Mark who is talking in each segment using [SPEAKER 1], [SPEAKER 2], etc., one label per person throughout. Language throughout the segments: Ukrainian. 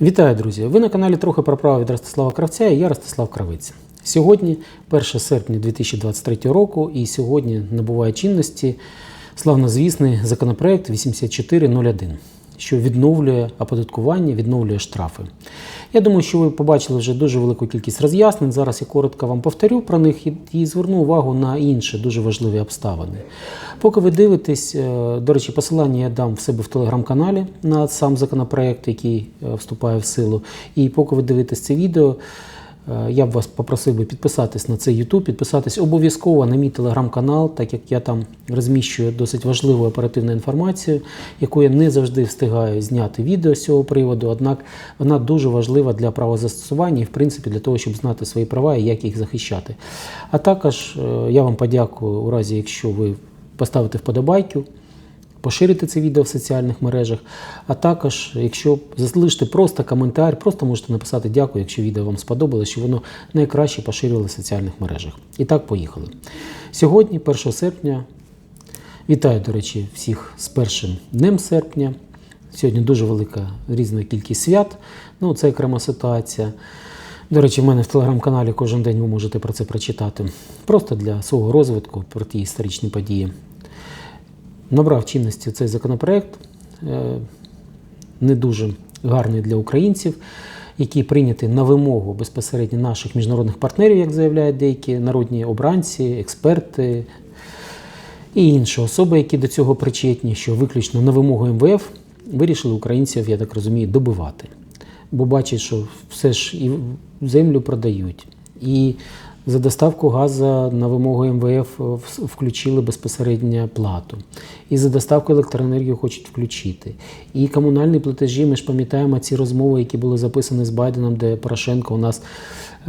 [SPEAKER 1] Вітаю, друзі! Ви на каналі Трохи про право від Ростислава Кравця і я Ростислав Кравець. Сьогодні 1 серпня 2023 року, і сьогодні набуває чинності славнозвісний законопроект 8401, що відновлює оподаткування, відновлює штрафи. Я думаю, що ви побачили вже дуже велику кількість роз'яснень. Зараз я коротко вам повторю про них і, зверну увагу на інші дуже важливі обставини. Поки ви дивитесь, е, до речі, посилання я дам в себе в телеграм-каналі на сам законопроект, який е, вступає в силу. І поки ви дивитесь це відео, я б вас попросив би підписатись на цей YouTube, підписатись обов'язково на мій телеграм-канал, так як я там розміщую досить важливу оперативну інформацію, яку я не завжди встигаю зняти відео з цього приводу. Однак вона дуже важлива для правозастосування і, в принципі, для того, щоб знати свої права і як їх захищати. А також е, я вам подякую у разі, якщо ви поставите вподобайку. Поширити це відео в соціальних мережах, а також, якщо залишите просто коментар, просто можете написати дякую, якщо відео вам сподобалось, що воно найкраще поширювали в соціальних мережах. І так, поїхали. Сьогодні, 1 серпня, вітаю, до речі, всіх з першим днем серпня. Сьогодні дуже велика різна кількість свят. Ну, це окрема ситуація. До речі, в мене в телеграм-каналі кожен день ви можете про це прочитати. Просто для свого розвитку про ті історичні події. Набрав чинності цей законопроект, е, не дуже гарний для українців, який прийнятий на вимогу безпосередньо наших міжнародних партнерів, як заявляють деякі народні обранці, експерти і інші особи, які до цього причетні, що виключно на вимогу МВФ вирішили українців, я так розумію, добивати. Бо бачать, що все ж і землю продають, і за доставку газу на вимогу МВФ включили безпосередньо плату. І за доставку електроенергії хочуть включити. І комунальні платежі, ми ж пам'ятаємо ці розмови, які були записані з Байденом, де Порошенко у нас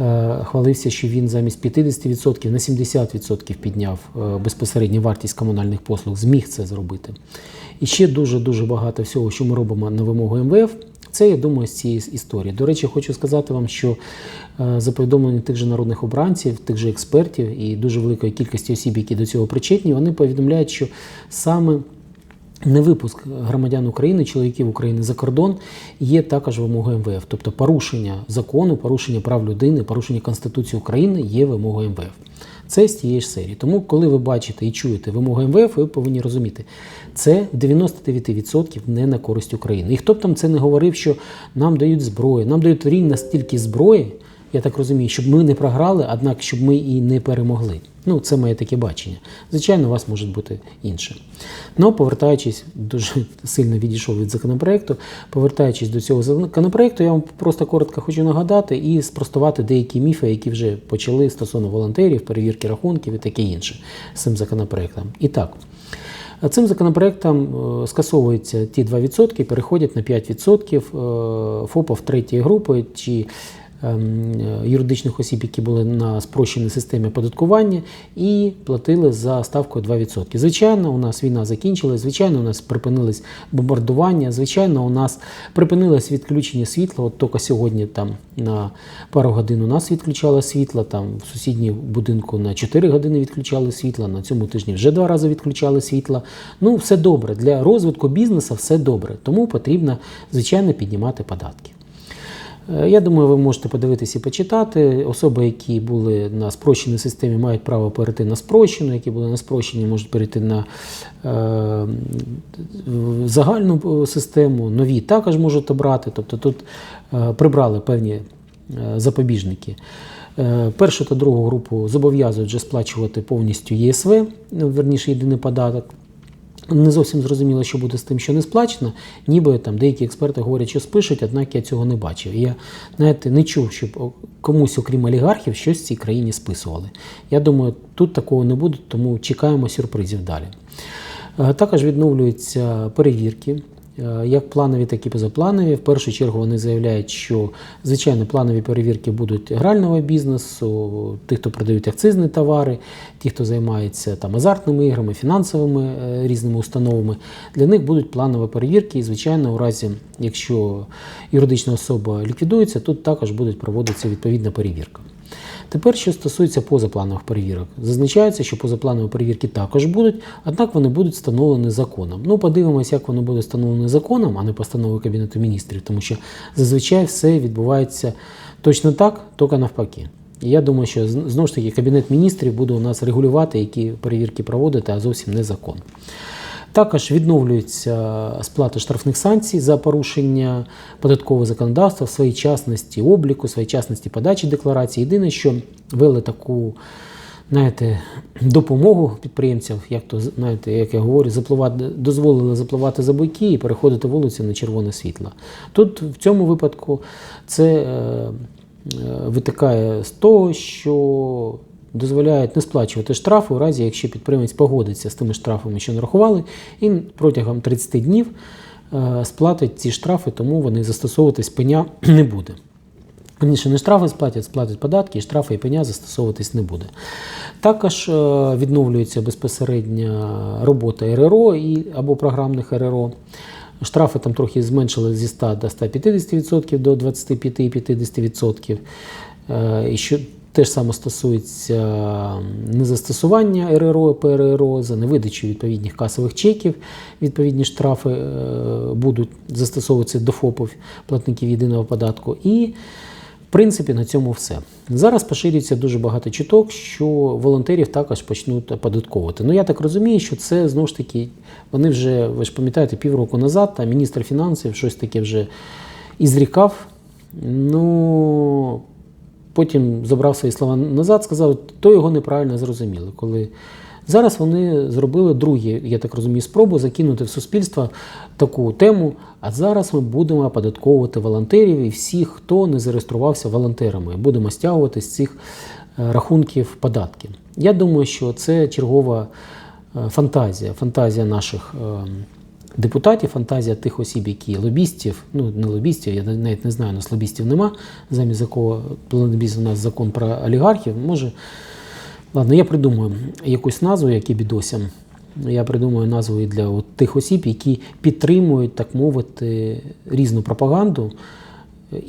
[SPEAKER 1] е, хвалився, що він замість 50% на 70% підняв е, безпосередньо вартість комунальних послуг, зміг це зробити. І ще дуже-дуже багато всього, що ми робимо на вимогу МВФ. Це я думаю з цієї історії. До речі, хочу сказати вам, що е, за повідомленням тих же народних обранців, тих же експертів і дуже великої кількості осіб, які до цього причетні, вони повідомляють, що саме не випуск громадян України, чоловіків України за кордон є також вимогою МВФ. Тобто порушення закону, порушення прав людини, порушення Конституції України є вимогою МВФ. Це з тієї ж серії. Тому, коли ви бачите і чуєте вимоги МВФ, ви повинні розуміти, це в 99% не на користь України. І хто б там це не говорив, що нам дають зброю, нам дають рівно стільки зброї, я так розумію, щоб ми не програли, однак щоб ми і не перемогли. Ну, це моє таке бачення. Звичайно, у вас може бути інше. Ну, повертаючись, дуже сильно відійшов від законопроекту. Повертаючись до цього законопроекту, я вам просто коротко хочу нагадати і спростувати деякі міфи, які вже почали стосовно волонтерів, перевірки рахунків і таке інше з цим законопроектом. І так. Цим законопроектом е, скасовуються ті 2%, переходять на 5% е, ФОПів третьої групи чи юридичних осіб, які були на спрощеній системі оподаткування, і платили за ставкою 2%. Звичайно, у нас війна закінчилась, звичайно, у нас припинились бомбардування, звичайно, у нас припинилось відключення світла. От тільки сьогодні там на пару годин у нас відключало світло, там в сусідній будинку на 4 години відключали світло, на цьому тижні вже два рази відключали світло. Ну, все добре. Для розвитку бізнесу все добре. Тому потрібно, звичайно, піднімати податки. Е, Я думаю, ви можете подивитися і почитати. Особи, які були на спрощеній системі, мають право перейти на спрощену, які були на спрощеній, можуть перейти на е, загальну систему. Нові також можуть обрати. Тобто тут е, прибрали певні е, запобіжники. Е, Першу та другу групу зобов'язують вже сплачувати повністю ЄСВ, ну, верніше єдиний податок. Не зовсім зрозуміло, що буде з тим, що не сплачено. Ніби там деякі експерти говорять, що спишуть, однак я цього не бачив. Я знаєте, не чув, щоб комусь, окрім олігархів, щось в цій країні списували. Я думаю, тут такого не буде, тому чекаємо сюрпризів далі. Е, Також відновлюються перевірки. Е, Як планові, так і позапланові. В першу чергу вони заявляють, що звичайно планові перевірки будуть грального бізнесу, тих, хто продають акцизні товари, ті, хто займається там азартними іграми, фінансовими е, різними установами. Для них будуть планові перевірки. І, звичайно, у разі, якщо юридична особа ліквідується, тут також буде проводитися відповідна перевірка. Тепер, що стосується позапланових перевірок, зазначається, що позапланові перевірки також будуть, однак вони будуть встановлені законом. Ну, подивимося, як вони будуть встановлені законом, а не постановою Кабінету міністрів, тому що зазвичай все відбувається точно так, тільки навпаки. І я думаю, що знову ж таки Кабінет міністрів буде у нас регулювати, які перевірки проводити, а зовсім не закон. Також відновлюється сплата штрафних санкцій за порушення податкового законодавства, своєчасності обліку, своєчасності подачі декларації. Єдине, що ввели таку знаєте, допомогу підприємцям, як то знаєте, як я говорю, запливати, дозволили запливати за бойки і переходити вулицю на червоне світло. Тут в цьому випадку це е, е, витикає з того, що дозволяють не сплачувати штрафи у разі, якщо підприємець погодиться з тими штрафами, що нарахували, і протягом 30 днів е, сплатить ці штрафи, тому вони застосовуватись пеня не буде. Раніше не штрафи сплатять, сплатять податки, і штрафи і пеня застосовуватись не буде. Також е, відновлюється безпосередня робота РРО і, або програмних РРО. Штрафи там трохи зменшили зі 100 до 150% до 25-50%. Е, І що теж саме стосується незастосування РРО, ПРРО, за невидачу відповідних касових чеків, відповідні штрафи е, будуть застосовуватися до ФОПів, платників єдиного податку. І в принципі, на цьому все. Зараз поширюється дуже багато чуток, що волонтерів також почнуть оподатковувати. Ну я так розумію, що це знову ж таки, вони вже, ви ж пам'ятаєте, півроку назад, там міністр фінансів щось таке вже ізрікав. Ну потім забрав свої слова назад, сказав, то його неправильно зрозуміли. Коли зараз вони зробили другі, я так розумію, спробу закинути в суспільство таку тему. А зараз ми будемо оподатковувати волонтерів і всіх, хто не зареєструвався волонтерами. Будемо стягувати з цих е, рахунків податки. Я думаю, що це чергова е, фантазія, фантазія наших. Депутатів, фантазія тих осіб, які лобістів, ну не лобістів, я навіть не знаю, у нас лобістів нема. Замість якого планобіз у нас закон про олігархів. Може, ладно, я придумаю якусь назву, як і бідосям. Я придумаю назву і для от тих осіб, які підтримують, так мовити, різну пропаганду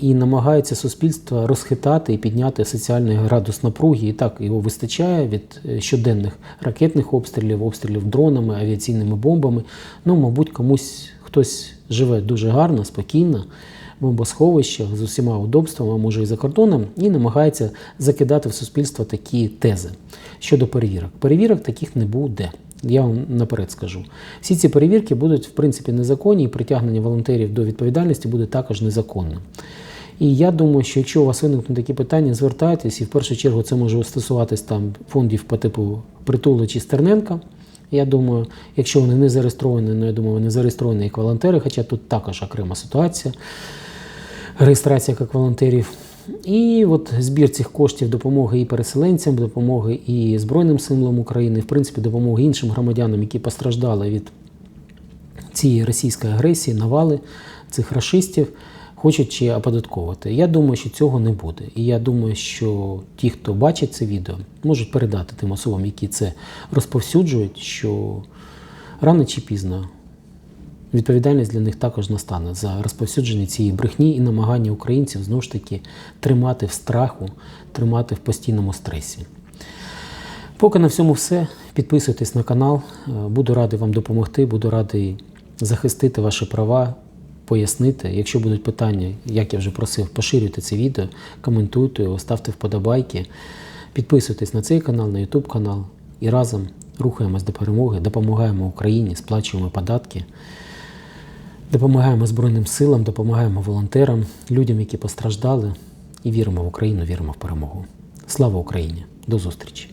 [SPEAKER 1] і намагаються суспільство розхитати і підняти соціальний градус напруги. І так його вистачає від е, щоденних ракетних обстрілів, обстрілів дронами, авіаційними бомбами. Ну, мабуть, комусь хтось живе дуже гарно, спокійно, бомбосховищах з усіма удобствами, може і за кордоном, і намагається закидати в суспільство такі тези щодо перевірок. Перевірок таких не буде. Я вам наперед скажу. Всі ці перевірки будуть, в принципі, незаконні, і притягнення волонтерів до відповідальності буде також незаконним. І я думаю, що якщо у вас виникнуть такі питання, звертайтесь, і в першу чергу це може стосуватись там фондів по типу Притула чи Стерненка. Я думаю, якщо вони не зареєстровані, ну я думаю, вони зареєстровані як волонтери, хоча тут також окрема ситуація, реєстрація як волонтерів. І от збір цих коштів допомоги і переселенцям, допомоги і Збройним силам України, в принципі, допомоги іншим громадянам, які постраждали від цієї російської агресії, навали цих рашистів, хочуть чи оподатковувати. Я думаю, що цього не буде. І я думаю, що ті, хто бачить це відео, можуть передати тим особам, які це розповсюджують, що рано чи пізно відповідальність для них також настане за розповсюдження цієї брехні і намагання українців знову ж таки тримати в страху, тримати в постійному стресі. Поки на всьому все. Підписуйтесь на канал. Е, Буду радий вам допомогти, буду радий захистити ваші права, пояснити. Якщо будуть питання, як я вже просив, поширюйте це відео, коментуйте його, ставте вподобайки. Підписуйтесь на цей канал, на YouTube канал і разом рухаємось до перемоги, допомагаємо Україні, сплачуємо податки. Допомагаємо Збройним силам, допомагаємо волонтерам, людям, які постраждали, і віримо в Україну, віримо в перемогу. Слава Україні! До зустрічі!